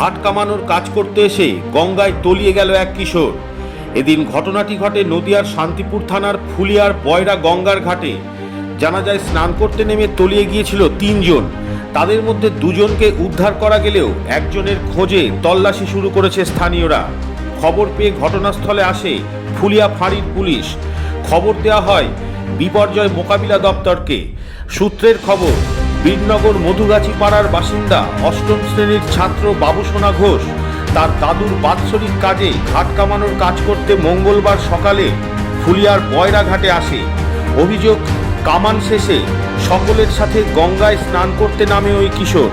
ঘাট কামানোর কাজ করতে এসে গঙ্গায় তলিয়ে গেল এক কিশোর। এদিন ঘটনাটি ঘটে নদিয়ার শান্তিপুর থানার ফুলিয়ার বয়রা গঙ্গার ঘাটে। জানা যায়, স্নান করতে নেমে তলিয়ে গিয়েছিল তিনজন। তাদের মধ্যে দুজনকে উদ্ধার করা গেলেও একজনের খোঁজে তল্লাশি শুরু করেছে স্থানীয়রা। খবর পেয়ে ঘটনাস্থলে আসে ফুলিয়া ফাঁড়ির পুলিশ। খবর দেওয়া হয়, বিপর্যয় মোকাবিলা দপ্তরকে। সূত্রের খবর বীরনগর মধুগাছি পাড়ার বাসিন্দা অষ্টম শ্রেণির ছাত্র বাবুসোনা ঘোষ তার দাদুর বাৎসরিক কাজে ঘাট কামানোর কাজ করতে মঙ্গলবার সকালে ফুলিয়ার বয়রা ঘাটে আসে। অভিযোগ, কামান শেষে সকলের সাথে গঙ্গায় স্নান করতে নামে ওই কিশোর।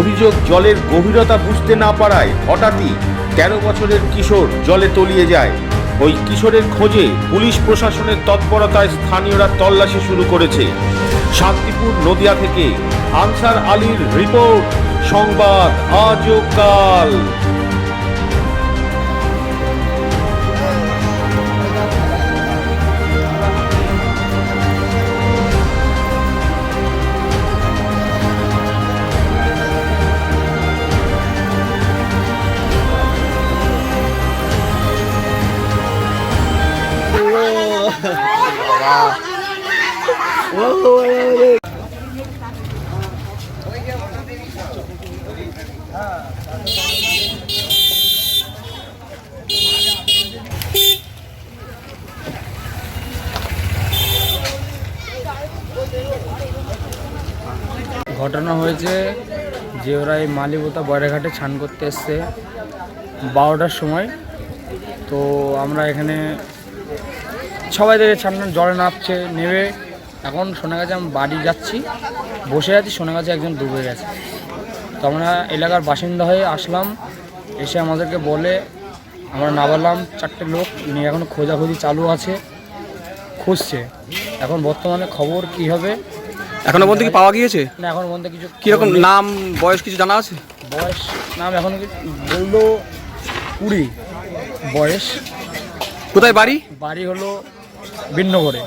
অভিযোগ, জলের গভীরতা বুঝতে না পারায় হঠাৎই তেরো বছরের কিশোর জলে তলিয়ে যায়। ওই কিশোরের খোঁজে পুলিশ প্রশাসনের তৎপরতায় স্থানীয়রা তল্লাশি শুরু করেছে। শান্তিপুর নদিয়া থেকে আনসার আলীর রিপোর্ট, সংবাদ, আজও ঘটনা হয়েছে যে ওরা এই মালিবোতা বয়রাঘাটে ছান করতে এসছে বারোটার সময়। তো আমরা এখানে সবাই দেখে ছান জলে নামছে নেবে। এখন শোনা গেছে আমি বাড়ি যাচ্ছি। বসে আছি শোনা গেছে একজন ডুবে গেছে। তো আমরা এলাকার বাসিন্দা হয়ে আসলাম। এসে আমাদেরকে বলে আমরা নামালাম চারটে লোক নিয়ে এখন খোঁজাখুঁজি চালু আছে খুঁজছে। এখন বর্তমানে খবর কি হবে? এখনও পর্যন্ত কি পাওয়া গিয়েছে? না এখন বলতে কিছু কীরকম নাম বয়স কিছু জানা আছে? বয়স নাম এখন কি বলল কুড়ি। বয়স। কোথায় বাড়ি? বাড়ি হলো ভিন্নগরে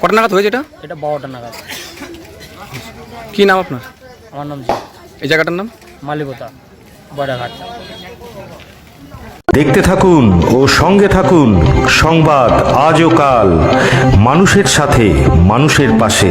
কটা নাগাদ হয়েছে এটা? এটা বারোটা নাগাদ। কি নাম আপনার? আমার নাম জি এই জায়গাটার নাম? মালিকতা বড়াঘাট দেখতে থাকুন ও সঙ্গে থাকুন সংবাদ আজও কাল মানুষের সাথে মানুষের পাশে।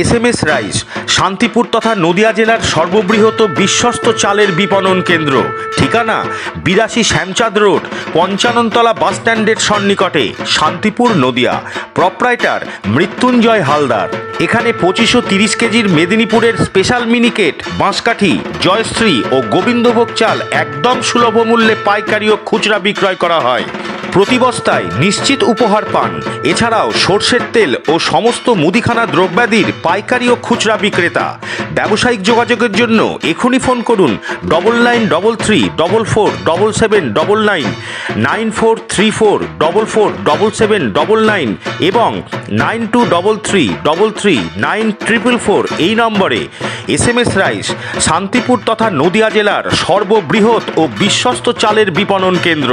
S M S rice, Santipur তথা নদিয়া জেলার সর্ববৃহৎ বিশ্বস্ত চালের বিপণন কেন্দ্র। ঠিকানা, বিরাশি শ্যামচাঁদ রোড, পঞ্চাননতলা বাস স্ট্যান্ডের সন্নিকটে, শান্তিপুর, নদিয়া। প্রপ্রাইটার, মৃত্যুঞ্জয় হালদার। এখানে পঁচিশশো তিরিশ কেজির মেদিনীপুরের স্পেশাল মিনিকেট, বাঁশকাঠি, জয়শ্রী ও গোবিন্দভোগ চাল একদম সুলভ মূল্যে পাইকারি ও খুচরা বিক্রয় করা হয়। প্রতি বস্তায় নিশ্চিত উপহার পান। এছাড়াও সর্ষের তেল ও সমস্ত মুদিখানা দ্রব্যাদির পাইকারি ও খুচরা বিক্রেতা। ব্যবসায়িক যোগাযোগের জন্য এখনই ফোন করুন double nine double three double four double seven double nine nine four three four double four double seven double nine এবং nine two double three double three nine triple four এই নম্বরে S M S rice, Santipur তথা নদিয়া জেলার সর্ববৃহৎ ও বিশ্বস্ত চালের বিপণন কেন্দ্র।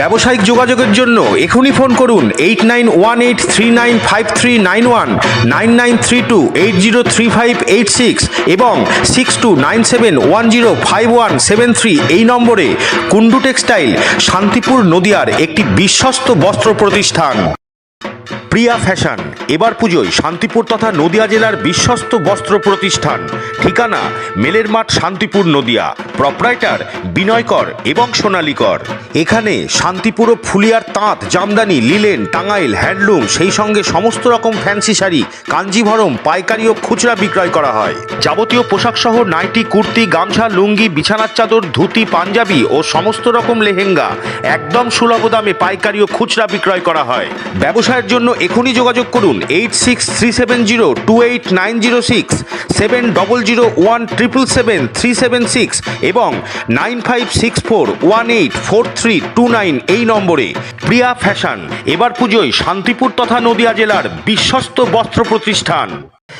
ব্যবসায়িক যোগাযোগের জন্য এখনই ফোন করুন eight nine one eight three nine five three nine one nine nine three two eight zero three five eight six এবং six two nine seven one zero five one seven three এই নম্বরে Kundu textile Shantipur নদিয়ার একটি বিশ্বস্ত বস্ত্র প্রতিষ্ঠান। Priya fashion. এবার পুজোয় শান্তিপুর তথা নদিয়া জেলার বিশ্বস্ত বস্ত্র প্রতিষ্ঠান। ঠিকানা মেলের মাঠ শান্তিপুর, নদিয়া। প্রপ্রাইটার, বিনয়কর এবং সোনালীকর। এখানে শান্তিপুর ও ফুলিয়ার তাঁত, জামদানি, লিলেন, টাঙ্গাইল, হ্যান্ডলুম, সেই সঙ্গে সমস্ত রকম ফ্যান্সি শাড়ি, কাঞ্জিভরম, পাইকারি ও খুচরা বিক্রয় করা হয়। যাবতীয় পোশাক সহ নাইটি, কুর্তি, গামছা, লুঙ্গি, বিছানার চাদর, ধুতি, পাঞ্জাবি ও সমস্ত রকম লেহেঙ্গা একদম সুলভ দামে পাইকারি ও খুচরা বিক্রয় করা হয়। ব্যবসায়ের জন্য এখনই যোগাযোগ করুন eight six three seven zero two eight nine zero six seven double zero one triple seven three seven six এবং nine five six four one eight four three two nine এই নম্বরে। প্রিয়া ফ্যাশন, এবার পুজোয় শান্তিপুর তথা নদিয়া জেলার বিশ্বস্ত বস্ত্র প্রতিষ্ঠান।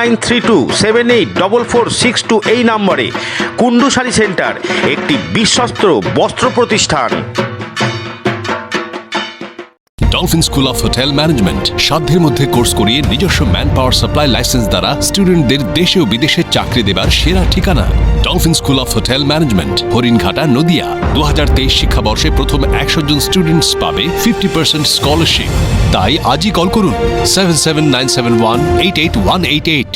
nine three two seven eight double four six two এই নম্বরে কুন্ডু শাড়ি সেন্টার, একটি বিশ্বস্ত বস্ত্র প্রতিষ্ঠান। Dolphin school of hotel management সাধ্যের মধ্যে কোর্স করিয়ে নিজস্ব ম্যান পাওয়ার সাপ্লাই লাইসেন্স দ্বারা স্টুডেন্টদের দেশে ও বিদেশে চাকরি দেবার সেরা ঠিকানা। Dolphin school of hotel management Haringhata, Nadia. দু হাজার তেইশ শিক্ষাবর্ষে প্রথম একশো জন স্টুডেন্টস পাবে ফিফটি পার্সেন্ট স্কলারশিপ তাই আজই কল করুন seven seven nine seven one eight eight one eight eight